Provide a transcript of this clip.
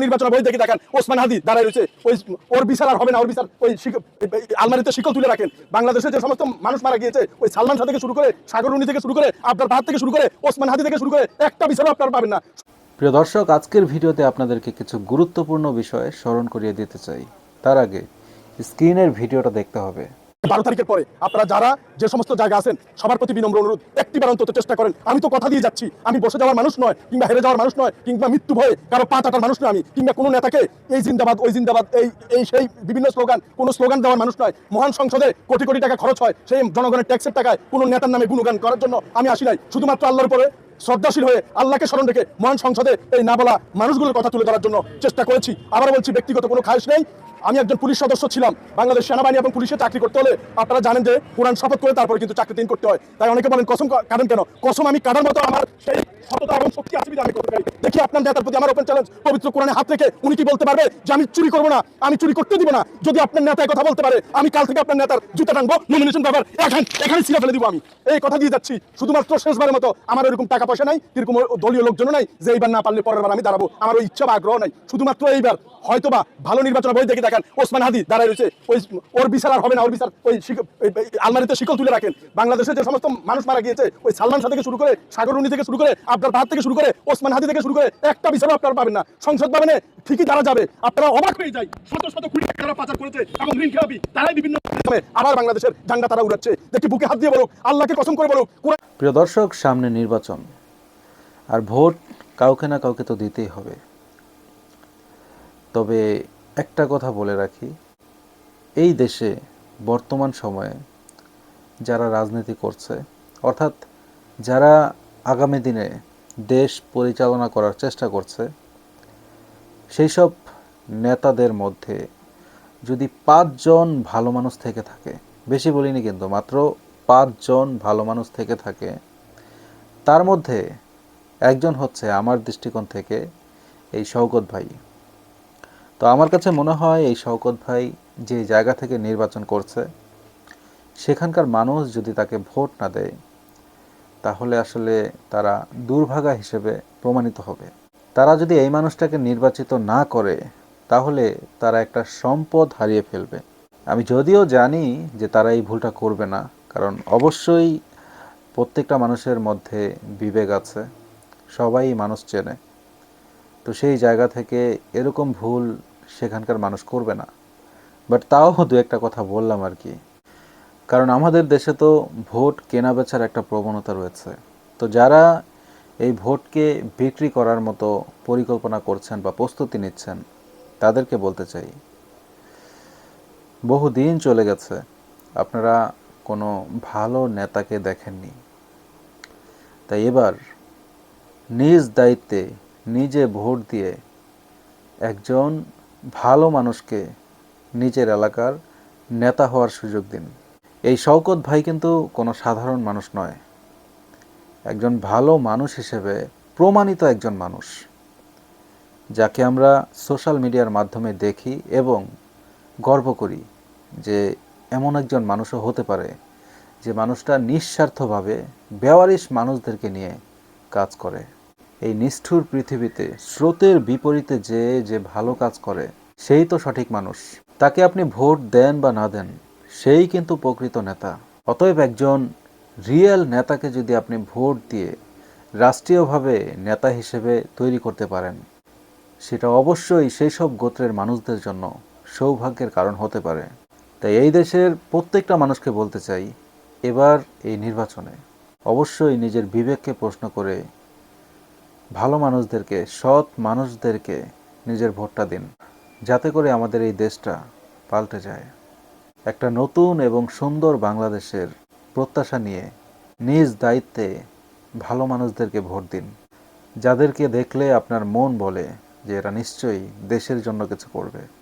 নির্বাচন বই দেখে দেখেন, ওসমান হাদি দাঁড়ায় রয়েছে, ওই ওর বিচার আর হবে না, ওর বিচার, ওই আলমারিতে শিকল তুলে রাখেন। বাংলাদেশে যে সমস্ত মানুষ মারা গিয়েছে, ওই সালমান শাহ থেকে শুরু করে সাগরুনি থেকে শুরু করে আপনার বাহাদ থেকে শুরু করে, ওসমান হাদি থেকে শুরু করে, একটা বিচারও আপনারা পাবেন না। প্রিয় দর্শক, আজকের ভিডিওতে আপনাদেরকে কিছু গুরুত্বপূর্ণ বিষয়ে স্মরণ করিয়ে দিতে চাই। তার আগে স্ক্রিনের ভিডিওটা দেখতে হবে। বারো তারিখের পরে আপনারা যারা যে সমস্ত জায়গা আছেন, সবার প্রতি বিনম্র অনুরোধ, একটিবার অন্তত চেষ্টা করেন। আমি তো কথা দিয়ে যাচ্ছি। আমি বসে যাওয়ার মানুষ নয়, কিংবা হেরে যাওয়ার মানুষ নয়, কিংবা মৃত্যু ভয়ে কারও পা চাটার মানুষ নয় আমি, কিংবা কোনো নেতাকে এই জিন্দাবাদ, ওই জিন্দাবাদ, এই এই সেই বিভিন্ন স্লোগান, কোনো স্লোগান দেওয়ার মানুষ নয়। মহান সংসদে কোটি কোটি টাকা খরচ হয়, সেই জনগণের ট্যাক্সের টাকায় কোনো নেতার নামে গুণগান করার জন্য আমি আসি নাই। শুধুমাত্র আল্লাহর উপরে শ্রদ্ধাশীল হয়ে আল্লাহকে স্মরণ রেখে মহান সংসদে এই না বলা মানুষগুলোর কথা তুলে ধরার জন্য চেষ্টা করেছি। আবার বলছি, ব্যক্তিগত কোনো খায়স নেই। আমি একজন পুলিশ সদস্য ছিলাম। বাংলাদেশ সেনাবাহিনী এবং পুলিশে চাকরি করতে হলে আপনারা জানেন যে কোরআন শপথ করে তারপরে কিন্তু চাকরি দিন করতে হয়। তাই অনেকে বলেন, কসম কা- কাটেন কেন? কসম আমি কাটার মতো আমার সেই সততা এবং শক্তি আছে আমি করতে পারি। দেখি আপনার নেতার প্রতি আমার ওপেন চ্যালেঞ্জ পবিত্র কোরআনে হাত রেখে উনি কি বলতে পারবে যে, আমি চুরি করব না, আমি চুরি করতে দিব না। যদি আপনার নেতা কথা বলতে পারে, আমি কাল থেকে আপনার নেতার জুতা টানবো নমিনেশন পেপার এখানে এখানে ছিঁড়ে ফেলে দিব আমি। এই কথা দিয়ে যাচ্ছি। শুধুমাত্র শেষবারের মতো আমার এরকম টাকা পয়সা নাই এরকম দলীয় লোকজন নাই, যে এইবার না পারলে পরের বার আমি দাঁড়াবো। আমার ওই ইচ্ছা বা আগ্রহ নাই। শুধুমাত্র এইবার, হয়তোবা ভালো নির্বাচন বই দেখে দেখেন ওসমান হাদি দাঁড়ায় রয়েছে, ওই ওর বিচার আর হবে না, ওর বিচার, ওই আলমারিতে শিকল তুলে রাখেন। বাংলাদেশে যে সমস্ত মানুষ মারা গিয়েছে, ওই সালমান শাহ থেকে শুরু করে সাগরুনি থেকে শুরু করে আব্দার বাহাদ থেকে শুরু করে ওসমান হাদি থেকে শুরু করে একটা বিচারও আপনারা পাবেন না। সংসদ ভবনে ঠিকই তারা যাবে। আপনারা অবাক হয়ে যায় শত শত কোটি টাকা তারা পাচার করেছে এবং ঋণ খেলাপি, তারাই বিভিন্ন আবার বাংলাদেশের ঝান্ডা তারা উড়াচ্ছে। দেখি বুকে হাত দিয়ে বলুক, আল্লাহকে কসম করে বলুক প্রিয় দর্শক, সামনে নির্বাচন। আর ভোট কাউকে না কাউকে তো দিতেই হবে। তবে একটা কথা বলে রাখি, এই দেশে বর্তমান সময়ে যারা রাজনীতি করছে, অর্থাৎ যারা আগামী দিনে দেশ পরিচালনা করার চেষ্টা করছে সেই সব নেতাদের মধ্যে যদি পাঁচজন ভালো মানুষ থেকে থাকে, বেশি বলিনি কিন্তু, মাত্র পাঁচজন ভালো মানুষ থেকে থাকে, তার মধ্যে একজন হচ্ছে আমার দৃষ্টিকোণ থেকে এই শওকত ভাই। তো আমার কাছে মনে হয় এই শওকত ভাই যে জায়গা থেকে নির্বাচন করছে, সেখানকার মানুষ যদি তাকে ভোট না দেয়, তাহলে আসলে তারা দুর্ভাগা হিসেবে প্রমাণিত হবে। তারা যদি এই মানুষটাকে নির্বাচিত না করে, তাহলে তারা একটা সম্পদ হারিয়ে ফেলবে। আমি যদিও জানি যে তারা এই ভুলটা করবে না, কারণ অবশ্যই প্রত্যেকটা মানুষের মধ্যে বিবেক আছে, সবাই মানুষ চেনে। তো সেই জায়গা থেকে এরকম ভুল সেখানকার মানুষ করবে না। বাট তাও দু একটা কথা বললাম আর কি। কারণ আমাদের দেশে তো ভোট কেনা বেচার একটা প্রবণতা রয়েছে। তো যারা এই ভোটকে বিক্রি করার মতো পরিকল্পনা করছেন বা প্রস্তুতি নিচ্ছেন, তাদেরকে বলতে চাই। বহু দিন চলে গেছে, আপনারা কোনো ভালো নেতাকে দেখেননি। তাই এবার নিজ দায়িত্বে নিজে ভোট দিয়ে একজন ভালো মানুষকে নিজের এলাকার নেতা হওয়ার সুযোগ দিন। এই শওকত ভাই কিন্তু কোনো সাধারণ মানুষ নয়। একজন ভালো মানুষ হিসেবে প্রমাণিত একজন মানুষ, যাকে আমরা সোশ্যাল মিডিয়ার মাধ্যমে দেখি এবং গর্ব করি যে এমন একজন মানুষও হতে পারে যে মানুষটা নিঃস্বার্থভাবে বেওয়ারিশ মানুষদেরকে নিয়ে কাজ করে। এই নিষ্ঠুর পৃথিবীতে স্রোতের বিপরীতে যে যে ভালো কাজ করে, সেই তো সঠিক মানুষ। তাকে আপনি ভোট দেন বা না দেন, সেই কিন্তু প্রকৃত নেতা। অতএব একজন রিয়েল নেতাকে যদি আপনি ভোট দিয়ে রাষ্ট্রীয়ভাবে নেতা হিসেবে তৈরি করতে পারেন, সেটা অবশ্যই সেই সব গোত্রের মানুষদের জন্য সৌভাগ্যের কারণ হতে পারে। তাই এই দেশের প্রত্যেকটা মানুষকে বলতে চাই, এবার এই নির্বাচনে অবশ্যই নিজের বিবেককে প্রশ্ন করে ভালো মানুষদেরকে, সৎ মানুষদেরকে নিজের ভোটটা দিন। যাতে করে আমাদের এই দেশটা পাল্টে যায়। একটা নতুন এবং সুন্দর বাংলাদেশের প্রত্যাশা নিয়ে নিজ দায়িত্বে ভালো মানুষদেরকে ভোট দিন। যাদেরকে দেখলে আপনার মন বলে যে এরা নিশ্চয়ই দেশের জন্য কিছু করবে।